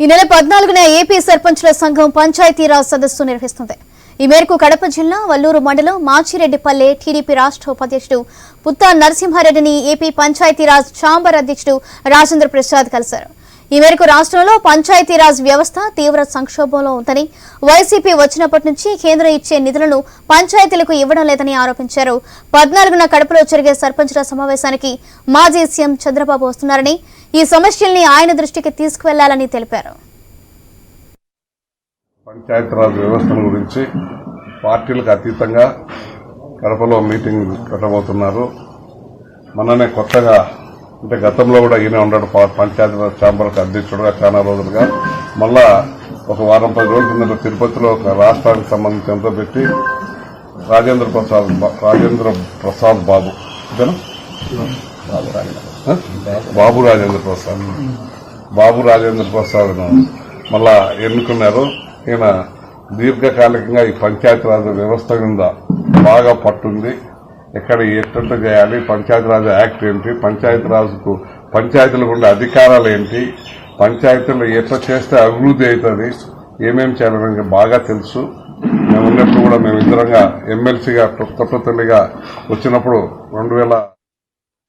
ఈ నెల పద్నాలుగున ఏపీ సర్పంచ్ల సంఘం పంచాయతీరాజ్ సదస్సు నిర్వహిస్తుంది. ఈ మేరకు కడప జిల్లా వల్లూరు మండలం మాచిరెడ్డిపల్లె టీడీపీ రాష్ట్ర ఉపాధ్యక్షుడు పుత్తా నరసింహారెడ్డిని ఏపీ పంచాయతీరాజ్ ఛాంబర్ అధ్యక్షుడు రాజేంద్ర ప్రసాద్ కలిశారు. ఈ మేరకు రాష్ట్రంలో పంచాయతీరాజ్ వ్యవస్థ తీవ్ర సంక్షోభంలో ఉందని వైసీపీ వచ్చినప్పటి నుంచి కేంద్రం ఇచ్చే నిధులను పంచాయతీలకు ఇవ్వడం లేదని ఆరోపించారు. పద్నాలుగున కడపలో జరిగే సర్పంచుల సమావేశానికి మాజీ సీఎం చంద్రబాబు వస్తున్నారని ఈ సమస్యల్ని ఆయన దృష్టికి తీసుకువెళ్ళాలని తెలిపారు. పంచాయతీరాజ్ వ్యవస్థల గురించి పార్టీలకు అతీతంగా కడపలో మీటింగ్ పెట్టబోతున్నారు. మననే కొత్తగా అంటే గతంలో కూడా ఈయన ఉన్నాడు పంచాయతీరాజ్ ఛాంబర్కి అధ్యక్షుడుగా చాలా రోజులుగా. మళ్ళా ఒక వారం పది రోజుల కింద తిరుపతిలో ఒక రాష్ట్రానికి సంబంధించినంత పెట్టి రాజేంద్ర ప్రసాద్ రాజేంద్ర ప్రసాద్ బాబు. ఇదేనా? బాబు రాజేంద్ర ప్రసాద్ బాబు రాజేంద్ర ప్రసాద్ మళ్ళా ఎన్నుకున్నారు. ఈయన దీర్ఘకాలికంగా ఈ పంచాయతీరాజ్ వ్యవస్థ కింద బాగా పట్టుంది. ఎక్కడ ఎట్టు చేయాలి? పంచాయతీరాజ్ యాక్ట్ ఏంటి? పంచాయతీరాజ్కు పంచాయతీలకు ఉండే అధికారాలు ఏంటి? పంచాయతీలు ఎట్లా చేస్తే అభివృద్ధి అవుతుంది? ఏమేమి చేయాలని బాగా తెలుసు. మేము ఉన్నప్పుడు కూడా మేము ఇద్దరంగా ఎమ్మెల్సీగా కొత్త తల్లిగా వచ్చినప్పుడు రెండు వేల